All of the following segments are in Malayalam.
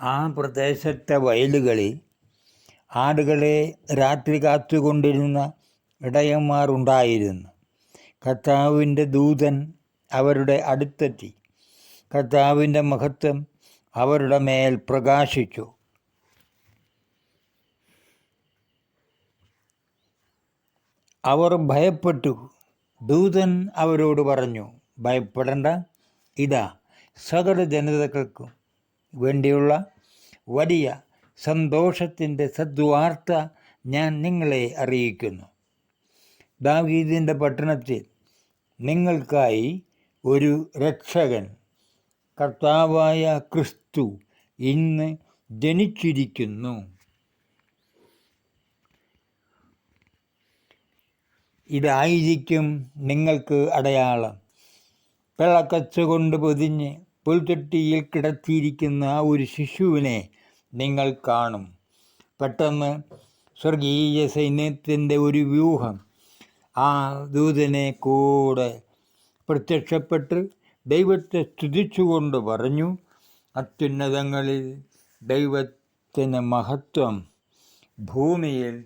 ആ പ്രദേശത്തെ വയലുകളിൽ ആടുകളെ രാത്രി കാത്തുകൊണ്ടിരുന്ന ഇടയന്മാർ ഉണ്ടായിരുന്നു കർത്താവിന്റെ ദൂതൻ അവരുടെ അടുത്തെത്തി. കർത്താവിന്റെ മഹത്വം അവരുടെ മേൽ പ്രകാശിച്ചു. അവർ ഭയപ്പെട്ടു. ദൂതൻ അവരോട് പറഞ്ഞു ഭയപ്പെടേണ്ട. ഇതാ സകല ജനതകൾക്കും വേണ്ടിയുള്ള വലിയ സന്തോഷത്തിന്റെ സദ്വാർത്ത ഞാൻ നിങ്ങളെ അറിയിക്കുന്നു. ദാവീദിന്റെ പട്ടണത്തിൽ നിങ്ങൾക്കായി ഒരു രക്ഷകൻ കർത്താവായ ക്രിസ്തു ഇന്ന് ജനിച്ചിരിക്കുന്നു. ഇതായിരിക്കും നിങ്ങൾക്ക് അടയാളം. പിളക്കച്ചുകൊണ്ട് പൊതിഞ്ഞ് പുൽത്തൊട്ടിയിൽ കിടത്തിയിരിക്കുന്ന ആ ഒരു ശിശുവിനെ നിങ്ങൾ കാണും. പെട്ടെന്ന് സ്വർഗീയ സൈന്യത്തിന്റെ ഒരു വ്യൂഹം ആ ദൂതനെ കൂടെ പ്രത്യക്ഷപ്പെട്ട് ദൈവത്തെ സ്തുതിച്ചുകൊണ്ട് പറഞ്ഞു അത്യുന്നതങ്ങളിൽ ദൈവത്തിന് മഹത്വം ഭൂമിയിൽ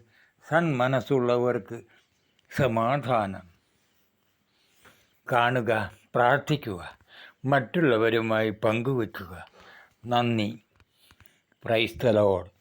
സന്മനസ്സുള്ളവർക്ക് സമാധാനം. കാണുക പ്രാർത്ഥിക്കുക. മറ്റുള്ളവരുമായി പങ്കുവെക്കുക. നന്ദി. പ്രൈസ്തലോട്